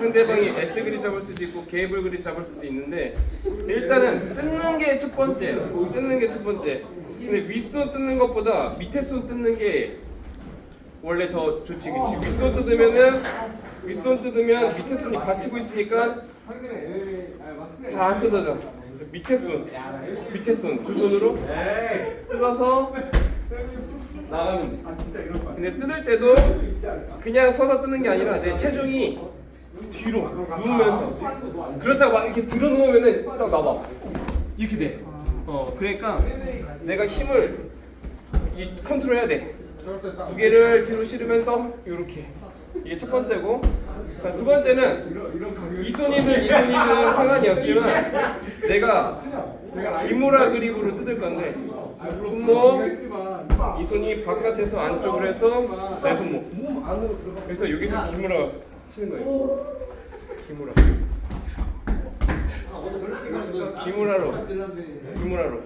상대방이 S 그립 잡을 수도 있고 케이블 그립 잡을 수도 있는데 일단은 뜯는 게 첫 번째예요. 뜯는 게 첫 번째. 근데 윗손 뜯는 것보다 밑에 손 뜯는 게 원래 더 좋지, 그치? 윗손 뜯으면은 윗손 뜯으면 밑에 손이 받치고 있으니까 잘 안 뜯어져. 밑에 손, 밑에 손 두 손으로 뜯어서 나가면 돼. 근데 뜯을 때도 그냥 서서 뜯는 게 아니라 내 체중이 뒤로 누우면서 그렇다고 막 이렇게 들어 누우면은 딱 나와 이렇게 돼. 어 그러니까 내가 힘을 이 컨트롤 해야 돼. 무게를 뒤로 실으면서 이렇게 이게 첫 번째고 자, 두 번째는 이 손이든 이 손이든 상관이 없지만 내가 기모라 그립으로 뜯을 건데 손목 이 손이 바깥에서 안쪽으로 해서 내 손목 그래서 여기서 기모라 치는 거예요. 기모라. 기모라로. 기모라로.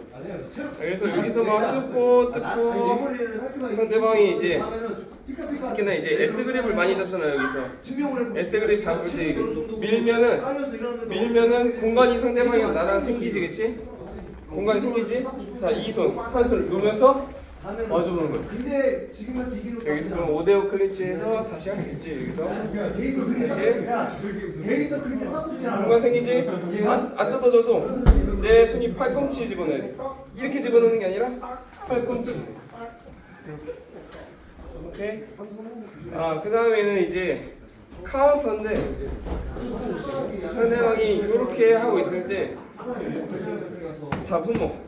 그래서 여기서 막 뜯고 뜯고 상대방이 이제 특히나 이제 S 그립을 많이 잡잖아요 여기서. S 그립 잡을 때 밀면은 밀면은 공간이 상대방이랑 나랑 생기지 그치? 공간이 생기지? 자 이 손 한 손을 놓으면서 마주보는 거야 근데 지금 같이 이기는 여기서 그럼 5대5 클린치 해서 다시 할 수 있지 여기서? 다시 데이터 그렇게 싸우지 공간 생기지? 안, 안 뜯어져도 내 손이 팔꿈치 집어넣어야 돼. 이렇게 집어넣는 게 아니라 팔꿈치. 오케이? 아그 다음에는 이제 카운터인데 상대방이 이렇게 하고 있을 때 잡손목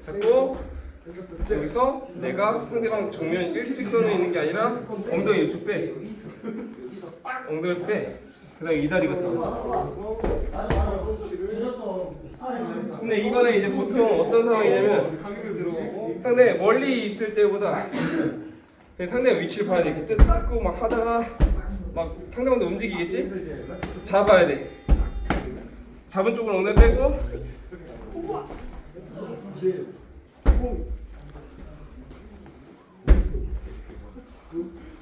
잡고 여기서 내가 상대방 정면 일직선에 있는 게 아니라 엉덩이 이쪽 빼. 엉덩이 빼. 그 다음에 이 다리가 들어가 근데 이거는 이제 보통 어떤 상황이냐면 상대 멀리 있을 때보다 그냥 상대 위치를 봐야 돼. 이렇게 뜯고 막 하다가 막 상대방도 움직이겠지? 잡아야 돼. 잡은 쪽으로 엉덩이 빼고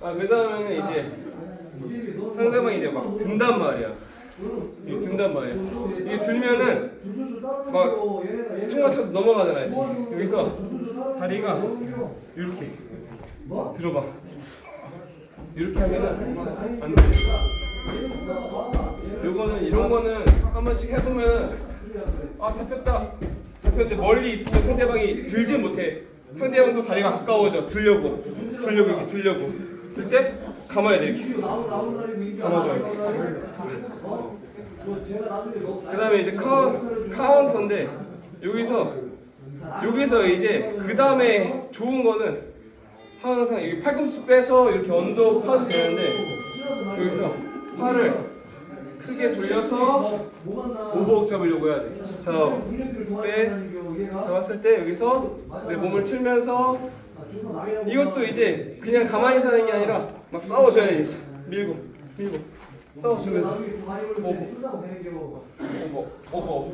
아 그 다음에는 이제 상대방이 이제 막 든단 말이야. 이게 든단 말이야. 이게 들면은 막 총알처럼 넘어가잖아, 지금. 여기서 다리가 이렇게 들어봐. 이렇게 하면은 안 돼. 요거는 이런 거는 한 번씩 해보면 아 잡혔다. 잡혔는데 멀리 있으면 상대방이 들지 못해. 상대방도 다리가 가까워져. 들려고. 들려고 이렇게 들려고. 들 때 감아야 돼 이렇게. 감아줘야 돼. 그 다음에 이제 카운, 카운터인데 여기서 여기서 이제 그 다음에 좋은 거는 항상 여기 팔꿈치 빼서 이렇게 얹어 파도 되는데 여기서 팔을 크게 돌려서 오버옥 잡으려고 해야 돼. 자, 빼 잡았을 때 여기서 내 몸을 틀면서 이것도 이제 그냥 가만히 사는 게 아니라 막 싸워줘야 돼. 이제. 밀고 밀고 싸워주면서 오버 오버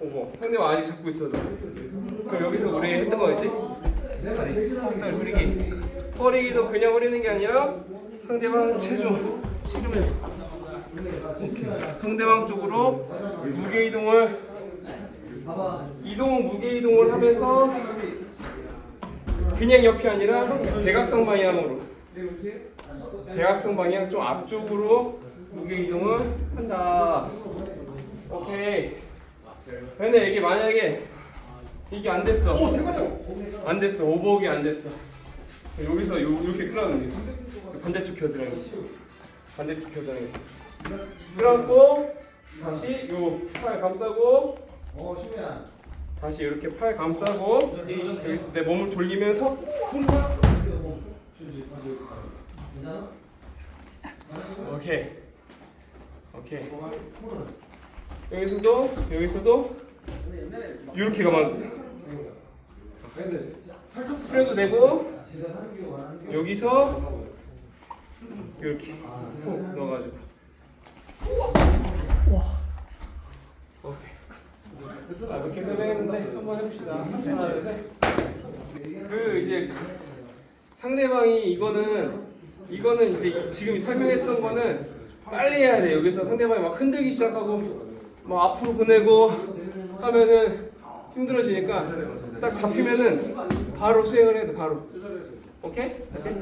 오버 상대방 아직 잡고 있어도 그럼 여기서 우리 했던 거였지? 다리 다리 후리기 허리도 그냥 후리는 게 아니라 상대방 체중 실으면서 오케이 상대방 쪽으로 무게 이동을 이동 무게 이동을 하면서 그냥 옆이 아니라 대각선 방향으로 대각선 방향 좀 앞쪽으로 무게 이동을 한다. 오케이. 근데 이게 만약에 이게 안 됐어. 안 됐어. 오버옥이 안 됐어. 여기서 요, 이렇게 끌어는 게 반대쪽 겨드랑이. 반대쪽 겨드랑이. 끌어안고 다시 요 팔 감싸고 어 시우야 다시 이렇게 팔 감싸고 여기서 내 몸을 돌리면서 오케이. 오케이. 여기서도 여기서도 이렇게 가면 풀려도 되고 여기서 이렇게 훅 넣어가지고. 오케이 아, 이렇게 설명했는데 한번 해봅시다 하나 둘 셋 그 이제 상대방이 이거는 이거는 이제 이- 지금 설명했던 거는 빨리 해야 돼. 여기서 상대방이 막 흔들기 시작하고 막 앞으로 보내고 하면은 힘들어지니까 딱 잡히면은 바로 수행을 해야 돼. 바로. 오케이? 오케이?